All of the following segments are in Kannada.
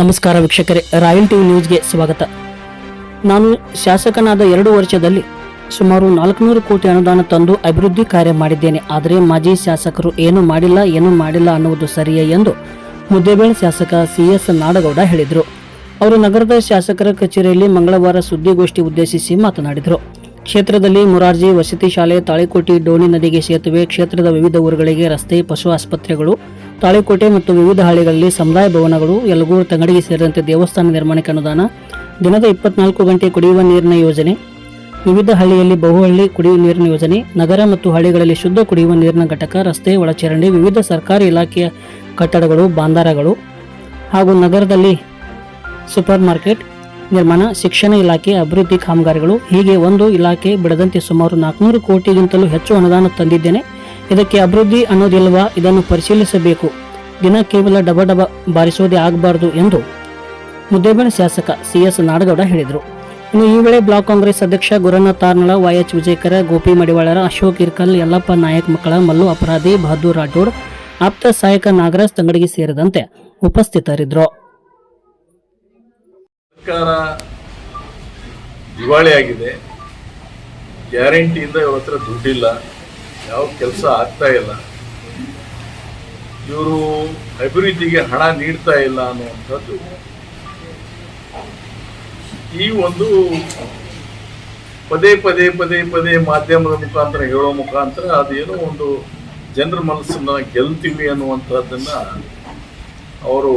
ನಮಸ್ಕಾರ ವೀಕ್ಷಕರೇ, ರಾಯಲ್ ಟಿವಿ ನ್ಯೂಸ್ಗೆ ಸ್ವಾಗತ. ನಾನು ಶಾಸಕನಾದ ಎರಡು ವರ್ಷದಲ್ಲಿ ಸುಮಾರು ನಾಲ್ಕುನೂರು ಕೋಟಿ ಅನುದಾನ ತಂದು ಅಭಿವೃದ್ಧಿ ಕಾರ್ಯ ಮಾಡಿದ್ದೇನೆ. ಆದರೆ ಮಾಜಿ ಶಾಸಕರು ಏನು ಮಾಡಿಲ್ಲ ಏನು ಮಾಡಿಲ್ಲ ಅನ್ನುವುದು ಸರಿಯೇ ಎಂದು ಮುದ್ದೇಬೇಳೆ ಶಾಸಕ ಸಿ ಎಸ್ ನಾಡಗೌಡ ಹೇಳಿದರು. ಅವರು ನಗರದ ಶಾಸಕರ ಕಚೇರಿಯಲ್ಲಿ ಮಂಗಳವಾರ ಸುದ್ದಿಗೋಷ್ಠಿ ಉದ್ದೇಶಿಸಿ ಮಾತನಾಡಿದರು. ಕ್ಷೇತ್ರದಲ್ಲಿ ಮುರಾರ್ಜಿ ವಸತಿ ಶಾಲೆ ತಾಳಿಕೋಟಿ ಡೋಣಿ ನದಿಗೆ ಸೇತುವೆ, ಕ್ಷೇತ್ರದ ವಿವಿಧ ಊರುಗಳಿಗೆ ರಸ್ತೆ, ಪಶು ಆಸ್ಪತ್ರೆಗಳು ತಾಳಿಕೋಟೆ ಮತ್ತು ವಿವಿಧ ಹಳ್ಳಿಗಳಲ್ಲಿ ಸಮುದಾಯ ಭವನಗಳು, ಯಲಗೂರು ತಂಗಡಿಗೆ ಸೇರಿದಂತೆ ದೇವಸ್ಥಾನ ನಿರ್ಮಾಣಕ್ಕೆ ಅನುದಾನ, ದಿನದ ಇಪ್ಪತ್ನಾಲ್ಕು ಗಂಟೆ ಕುಡಿಯುವ ನೀರಿನ ಯೋಜನೆ, ವಿವಿಧ ಹಳ್ಳಿಯಲ್ಲಿ ಬಹುಹಳ್ಳಿ ಕುಡಿಯುವ ನೀರಿನ ಯೋಜನೆ, ನಗರ ಮತ್ತು ಹಳ್ಳಿಗಳಲ್ಲಿ ಶುದ್ಧ ಕುಡಿಯುವ ನೀರಿನ ಘಟಕ, ರಸ್ತೆ, ಒಳಚರಂಡಿ, ವಿವಿಧ ಸರ್ಕಾರಿ ಇಲಾಖೆಯ ಕಟ್ಟಡಗಳು, ಬಾಂದಾರಗಳು ಹಾಗೂ ನಗರದಲ್ಲಿ ಸೂಪರ್ ಮಾರ್ಕೆಟ್ ನಿರ್ಮಾಣ, ಶಿಕ್ಷಣ ಇಲಾಖೆ, ಅಭಿವೃದ್ಧಿ ಕಾಮಗಾರಿಗಳು, ಹೀಗೆ ಒಂದು ಇಲಾಖೆ ಬಿಡದಂತೆ ಸುಮಾರು ನಾಲ್ಕುನೂರು ಕೋಟಿಗಿಂತಲೂ ಹೆಚ್ಚು ಅನುದಾನ ತಂದಿದ್ದೇನೆ. ಇದಕ್ಕೆ ಅಭಿವೃದ್ಧಿ ಅನ್ನೋದಿಲ್ವಾ ಇದನ್ನು ಪರಿಶೀಲಿಸಬೇಕು. ದಿನ ಕೇವಲ ಡಬ ಡಬ ಬಾರಿಸೋದೇ ಆಗಬಾರದು ಎಂದು ಮುದ್ದೇಬೇಳೆ ಶಾಸಕ ಸಿ ಎಸ್ ನಾಡಗೌಡ ಹೇಳಿದರು. ಇನ್ನು ಈ ವೇಳೆ ಬ್ಲಾಕ್ ಕಾಂಗ್ರೆಸ್ ಅಧ್ಯಕ್ಷ ಗುರುನ ತಾರ್ನಳ ವೈಎಚ್ ವಿಜಯಕರ, ಗೋಪಿ ಮಡಿವಾಳರ, ಅಶೋಕ್ ಇರ್ಕಲ್, ಯಲ್ಲಪ್ಪ ನಾಯಕ್ ಮಕ್ಕಳ, ಮಲ್ಲು ಅಪರಾಧಿ, ಬಹದ್ದೂರ್ ರಾಠೋಡ್, ಆಪ್ತ ಸಹಾಯಕ ನಾಗರಾಜ್ ತಂಗಡಿಗೆ ಸೇರಿದಂತೆ ಉಪಸ್ಥಿತರಿದ್ದರು. ಸರ್ಕಾರ ದಿವಾಳಿಯಾಗಿದೆ. ಗ್ಯಾರಂಟಿಯಿಂದ ಇವತ್ತರ ದುಡ್ಡಿಲ್ಲ. ಯಾವ ಕೆಲಸ ಆಗ್ತಾ ಇಲ್ಲ. ಇವರು ಅಭಿವೃದ್ಧಿಗೆ ಹಣ ನೀಡ್ತಾ ಇಲ್ಲ ಅನ್ನುವಂಥದ್ದು. ಈ ಒಂದು ಪದೇ ಪದೇ ಪದೇ ಪದೇ ಮಾಧ್ಯಮದ ಮುಖಾಂತರ ಹೇಳೋ ಮುಖಾಂತರ ಅದೇನೋ ಒಂದು ಜನರ ಮನಸ್ಸನ್ನ ಗೆಲ್ತೀವಿ ಅನ್ನುವಂಥದ್ದನ್ನ ಅವರು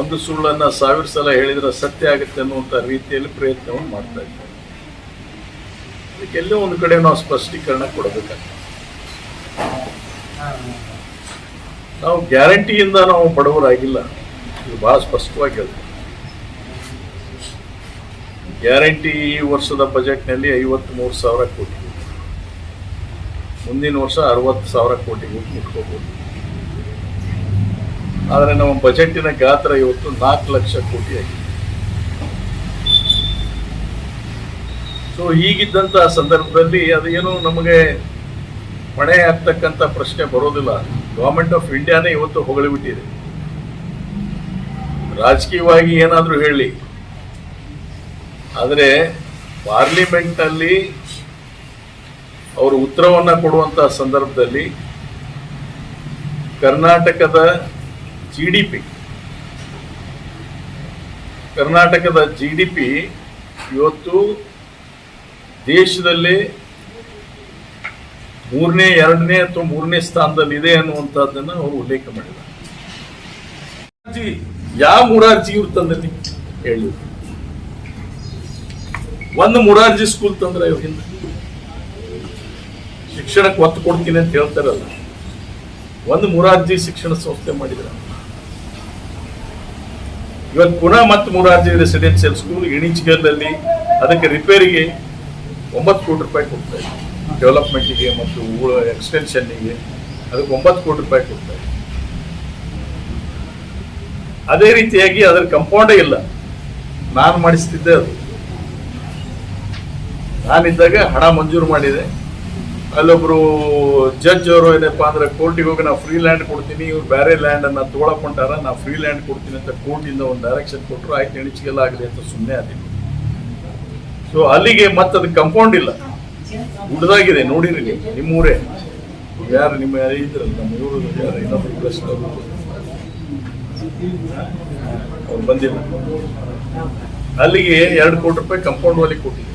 ಒಂದು ಸುಳ್ಳನ್ನ ಸಾವಿರ ಸಲ ಹೇಳಿದ್ರೆ ಸತ್ಯ ಆಗುತ್ತೆ ಅನ್ನುವಂಥ ರೀತಿಯಲ್ಲಿ ಪ್ರಯತ್ನವನ್ನು ಮಾಡ್ತಾ ಇದ್ದಾರೆ. ಅದಕ್ಕೆಲ್ಲೋ ಒಂದು ಕಡೆ ನಾವು ಸ್ಪಷ್ಟೀಕರಣ ಕೊಡಬೇಕಾಗ್ತದೆ ನಾವು ಗ್ಯಾರಂಟಿಯಿಂದ ನಾವು ಬಡವರಾಗಿಲ್ಲ. ಇದು ಬಹಳ ಸ್ಪಷ್ಟವಾಗಿ ಹೇಳ್ತೀವಿ ಗ್ಯಾರಂಟಿ ಈ ವರ್ಷದ ಬಜೆಟ್ನಲ್ಲಿ ಐವತ್ತ್ ಮೂರು ಸಾವಿರ ಕೋಟಿ. ಮುಂದಿನ ವರ್ಷ ಅರವತ್ತು ಸಾವಿರ ಕೋಟಿಗೂ ಮುಟ್ಕೋಬಹುದು ಆದರೆ ನಮ್ಮ ಬಜೆಟಿನ ಗಾತ್ರ ಇವತ್ತು ನಾಲ್ಕು ಲಕ್ಷ ಕೋಟಿ ಆಗಿದೆ. ಸೊ ಈಗಿದ್ದಂಥ ಸಂದರ್ಭದಲ್ಲಿ ಅದೇನು ನಮಗೆ ಹೊಣೆ ಆಗ್ತಕ್ಕಂಥ ಪ್ರಶ್ನೆ ಬರೋದಿಲ್ಲ. ಗೌರ್ಮೆಂಟ್ ಆಫ್ ಇಂಡಿಯಾನೇ ಇವತ್ತು ಹೊಗಳಿಬಿಟ್ಟಿದೆ ರಾಜಕೀಯವಾಗಿ ಏನಾದರೂ ಹೇಳಿ. ಆದರೆ ಪಾರ್ಲಿಮೆಂಟ್ನಲ್ಲಿ ಅವರು ಉತ್ತರವನ್ನು ಕೊಡುವಂಥ ಸಂದರ್ಭದಲ್ಲಿ ಕರ್ನಾಟಕದ ಜಿ ಡಿ ಪಿ ಕರ್ನಾಟಕದ ಜಿ ಡಿ ಪಿ ಇವತ್ತು ದೇಶದಲ್ಲಿ ಮೂರನೇ, ಎರಡನೇ ಅಥವಾ ಮೂರನೇ ಸ್ಥಾನದಲ್ಲಿ ಇದೆ ಅನ್ನುವಂಥದ್ದನ್ನು ಅವರು ಉಲ್ಲೇಖ ಮಾಡಿದ್ದಾರೆ. ಯಾವ ಮುರಾರ್ಜಿ ಇವ್ರು ತಂದಲ್ಲಿ ಹೇಳಿ. ಒಂದು ಮುರಾರ್ಜಿ ಸ್ಕೂಲ್ ತಂದ್ರೆ ಇವ್ರ ಹಿಂದೆ. ಶಿಕ್ಷಣಕ್ಕೆ ಒತ್ತು ಕೊಡ್ತೀನಿ ಅಂತ ಹೇಳ್ತಾರಲ್ಲ. ಒಂದು ಮುರಾರ್ಜಿ ಶಿಕ್ಷಣ ಸಂಸ್ಥೆ ಮಾಡಿದ್ರ. ಇವತ್ತು ಪುನಃ ಮತ್ತೆ ಮುರಾರ್ಜಿ ರೆಸಿಡೆನ್ಸಿಯಲ್ ಸ್ಕೂಲ್ ಇಣಿಚಿಗಲ್ಲಲ್ಲಿ ಅದಕ್ಕೆ ರಿಪೇರಿಗೆ ಒಂಬತ್ತು ಕೋಟಿ ರೂಪಾಯಿ ಕೊಡ್ತಾ ಇದೆ. ಡೆವಲಪ್ಮೆಂಟಿಗೆ ಮತ್ತು ಎಕ್ಸ್ಟೆನ್ಷನ್ನಿಗೆ ಅದಕ್ಕೆ ಒಂಬತ್ತು ಕೋಟಿ ರೂಪಾಯಿ ಕೊಡ್ತಾ ಇದೆ. ಅದೇ ರೀತಿಯಾಗಿ ಅದರ ಕಂಪೌಂಡೇ ಇಲ್ಲ. ನಾನು ಮಾಡಿಸ್ತಿದ್ದೆ ಅದು. ನಾನಿದ್ದಾಗ ಹಣ ಮಂಜೂರು ಮಾಡಿದೆ. ಅಲ್ಲೊಬ್ರು ಜಡ್ಜ್ ಅವರು ಏನಪ್ಪ ಅಂದ್ರೆ ಕೋರ್ಟಿಗೆ ಹೋಗಿ ನಾವು ಫ್ರೀ ಲ್ಯಾಂಡ್ ಕೊಡ್ತೀನಿ, ಇವ್ರು ಬೇರೆ ಲ್ಯಾಂಡ್ ಅನ್ನ ತಗೊಳಕೊಂಡಾರ ನಾವು ಫ್ರೀ ಲ್ಯಾಂಡ್ ಕೊಡ್ತೀನಿ ಅಂತ ಕೋರ್ಟಿಂದ ಒಂದು ಡೈರೆಕ್ಷನ್ ಕೊಟ್ಟರು ಆಯ್ತು ಎಣಿಸಿಗೆಲ್ಲ ಆಗಲಿ ಅಂತ ಸುಮ್ಮನೆ ಆದಿಲ್ಲ ಸೊ ಅಲ್ಲಿಗೆ ಮತ್ತದು ಕಂಪೌಂಡ್ ಇಲ್ಲ. ಉಡ್ದಾಗಿದೆ, ನೋಡಿರಿ ನೀವು, ನಿಮ್ಮೂರೇ. ಯಾರು ನಿಮ್ಮ ಯಾರು ಇದ್ರಲ್ಲ, ನಮ್ಮ ಊರು ಯಾರು ಇನ್ನೊಬ್ರು ಪ್ಲಸ್ ಅವ್ರು ಬಂದಿಲ್ಲ. ಅಲ್ಲಿಗೆ ಎರಡು ಕೋಟಿ ರೂಪಾಯಿ ಕಂಪೌಂಡ್ ವಾಲಿ ಕೊಟ್ಟಿದ್ದೆ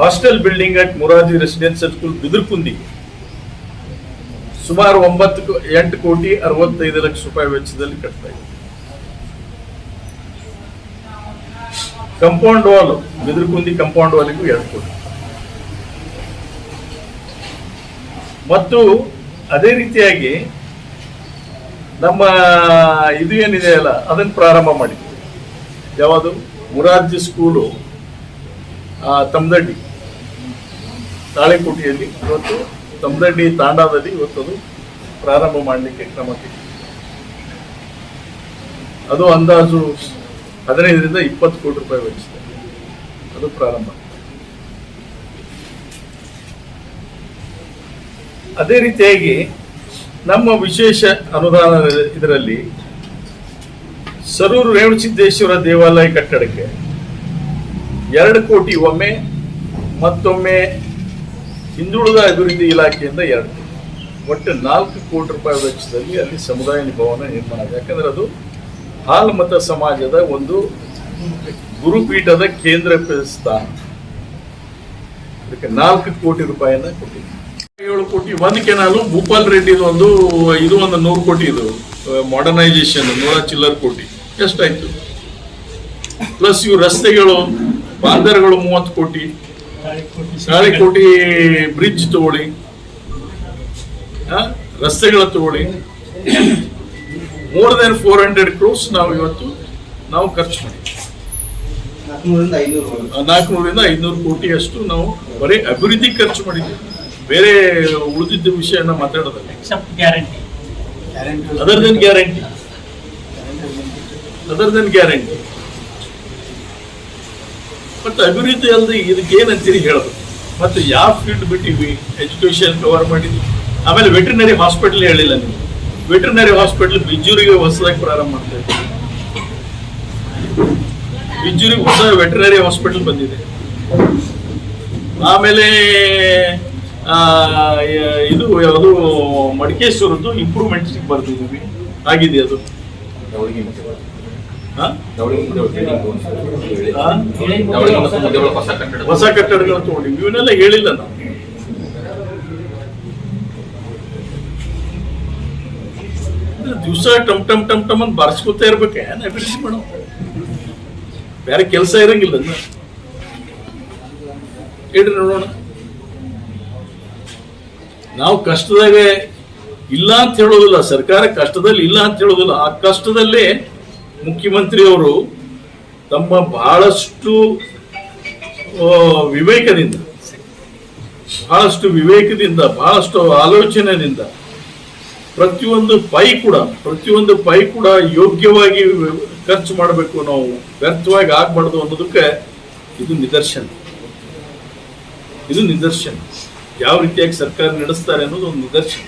hostel building at Morarji residential school Bidirkundi ಸುಮಾರು ಒಂಬತ್ತು ಎಂಟು ಕೋಟಿ ಅರವತ್ತೈದು ಲಕ್ಷ ರೂಪಾಯಿ ವೆಚ್ಚದಲ್ಲಿ ಕಟ್ತಾ ಇದೆ ಕಂಪೌಂಡ್ ವಾಲ್ ಬಿದಿರ್ಕುಂದಿ ಕಂಪೌಂಡ್ ವಾಲಿಗೂ ಎರಡು ಕೋಟಿ ಮತ್ತು ಅದೇ ರೀತಿಯಾಗಿ ನಮ್ಮ ಇದು ಏನಿದೆ ಅಲ್ಲ, ಅದನ್ನು ಪ್ರಾರಂಭ ಮಾಡಿದ್ವಿ. ಯಾವುದು? ಮುರಾರ್ಜಿ ಸ್ಕೂಲು ತಮ್ದಡ್ಡಿ ತಾಳೆಕೋಟೆಯಲ್ಲಿ ಇವತ್ತು ತಮ್ದಡ್ಡಿ ತಾಂಡಾದಲ್ಲಿ ಇವತ್ತು ಅದು ಪ್ರಾರಂಭ ಮಾಡಲಿಕ್ಕೆ ಕ್ರಮ ಅದು ಅಂದಾಜು ಹದಿನೈದರಿಂದ ಇಪ್ಪತ್ತು ಕೋಟಿ ರೂಪಾಯಿ ವೆಚ್ಚದಲ್ಲಿ ಅದು ಪ್ರಾರಂಭ. ಅದೇ ರೀತಿಯಾಗಿ ನಮ್ಮ ವಿಶೇಷ ಅನುದಾನ ಇದರಲ್ಲಿ ಸರೂರು ರೇಣುಸಿದ್ದೇಶ್ವರ ದೇವಾಲಯ ಕಟ್ಟಡಕ್ಕೆ ಎರಡು ಕೋಟಿ ಒಮ್ಮೆ, ಮತ್ತೊಮ್ಮೆ ಹಿಂದುಳಿದ ಅಭಿವೃದ್ಧಿ ಇಲಾಖೆಯಿಂದ ಎರಡು ಒಟ್ಟು ನಾಲ್ಕು ಕೋಟಿ ರೂಪಾಯಿ ವೆಚ್ಚದಲ್ಲಿ ಅಲ್ಲಿ ಸಮುದಾಯ ಭವನ ನಿರ್ಮಾಣ ಯಾಕಂದ್ರೆ ಅದು ಹಾಲ್ಮತ ಸಮಾಜದ ಒಂದು ಗುರುಪೀಠದ ಕೇಂದ್ರ ಸ್ಥಾನ. ಅದಕ್ಕೆ ನಾಲ್ಕು ಕೋಟಿ ರೂಪಾಯಿಯನ್ನ ಕೊಟ್ಟಿದೆ ಏಳು ಕೋಟಿ ಒಂದು ಕೆನಾಲು ಭೂಪಾಲ್ ರೆಡ್ಡಿ ಒಂದು, ಇದು ಒಂದು ನೂರು ಕೋಟಿ ಇದು. ಮಾಡರ್ನೈಸೇಷನ್ ನೂರ ಚಿಲ್ಲರ್ ಕೋಟಿ. ಎಷ್ಟಾಯ್ತು? ಪ್ಲಸ್ ಇವು ರಸ್ತೆಗಳು ಬಾಂದರ್ಗಳು ಮೂವತ್ತು ಕೋಟಿ. ಕೋಟಿ ಬ್ರಿಡ್ಜ್ ತಗೊಳ್ಳಿ. ರಸ್ತೆಗಳ ತಗೊಳ್ಳಿ. More than four hundred crores ನಾವು ಇವತ್ತು ನಾವು ಖರ್ಚು ಮಾಡಿದ್ವಿ. ನಾಲ್ಕುನೂರಿಂದ ಐನೂರು ನಾಲ್ಕುನೂರಿಂದ ಐನೂರು ಕೋಟಿಯಷ್ಟು ನಾವು ಬರೀ ಅಭಿವೃದ್ಧಿ ಖರ್ಚು ಮಾಡಿದ್ವಿ. ಬೇರೆ ಉಳಿದಿದ್ದ ವಿಷಯನ ಮಾತಾಡೋದಲ್ಲ. Except guarantee other than guarantee other than guarantee ಮತ್ತೆ ಅಭಿವೃದ್ಧಿ ಅಲ್ಲದೆ ಇದಕ್ಕೆ ಏನಂತೀರಿ ಹೇಳೋದು? ಮತ್ತೆ ಯಾವ ಫೀಲ್ಡ್ ಬಿಟ್ಟಿವಿ? ಎಜುಕೇಶನ್ ಕವರ್ ಮಾಡಿದ್ವಿ. ಆಮೇಲೆ ವೆಟರಿನರಿ ಹಾಸ್ಪಿಟಲ್ ಹೇಳಿಲ್ಲ ನೀವು. ವೆಟರ್ನರಿ ಹಾಸ್ಪಿಟಲ್ ಬಿಜೂರಿಗೆ ಹೊಸದಾಗಿ ಪ್ರಾರಂಭ ಮಾಡ್ತಾ ಇದ್ದೀವಿ. ಬಿಜ್ಜೂರಿಗೆ ಹೊಸ ವೆಟರ್ನರಿ ಹಾಸ್ಪಿಟಲ್ ಬಂದಿದೆ. ಆಮೇಲೆ ಇದು ಯಾವುದು ಮಡಿಕೇಶ್ವರದ್ದು ಇಂಪ್ರೂವ್ಮೆಂಟ್ ಬರ್ತಿದ್ದೀವಿ ಆಗಿದೆ ಅದು? ಹೊಸ ಕಟ್ಟಡಗಳು ತಗೊಂಡಿವಿ ಇವನ್ನೆಲ್ಲ ಹೇಳಿಲ್ಲ ನಾವು. ದಿವಸ ಟಮ್ ಟಮ್ ಟಮ್ ಟಮ್ ಅಂತ ಇರ್ಬೇಕು. ಏನ ಅಭಿವೃದ್ಧಿ ಮಾಡೋ ಬೇರೆ ಕೆಲಸ ಇರಂಗಿಲ್ಲ. ಹೇಳ್ರಿ ನೋಡೋಣ. ನಾವು ಕಷ್ಟದಾಗ ಇಲ್ಲ ಅಂತ ಹೇಳೋದಿಲ್ಲ. ಸರ್ಕಾರ ಕಷ್ಟದಲ್ಲಿ ಇಲ್ಲ ಅಂತ ಹೇಳೋದಿಲ್ಲ. ಆ ಕಷ್ಟದಲ್ಲೇ ಮುಖ್ಯಮಂತ್ರಿಯವರು ತಮ್ಮ ಬಹಳಷ್ಟು ವಿವೇಕದಿಂದ ಬಹಳಷ್ಟು ವಿವೇಕದಿಂದ, ಬಹಳಷ್ಟು ಆಲೋಚನೆಯಿಂದ ಪ್ರತಿಯೊಂದು ಪೈ ಕೂಡ, ಪ್ರತಿಯೊಂದು ಪೈ ಕೂಡ ಯೋಗ್ಯವಾಗಿ ಖರ್ಚು ಮಾಡಬೇಕು ನಾವು ವ್ಯರ್ಥವಾಗಿ ಆಗ್ಬಾರ್ದು ಅನ್ನೋದಕ್ಕೆ ಇದು ನಿದರ್ಶನ. ಇದು ನಿದರ್ಶನ. ಯಾವ ರೀತಿಯಾಗಿ ಸರ್ಕಾರ ನಡೆಸ್ತಾರೆ ಅನ್ನೋದು ಒಂದು ನಿದರ್ಶನ.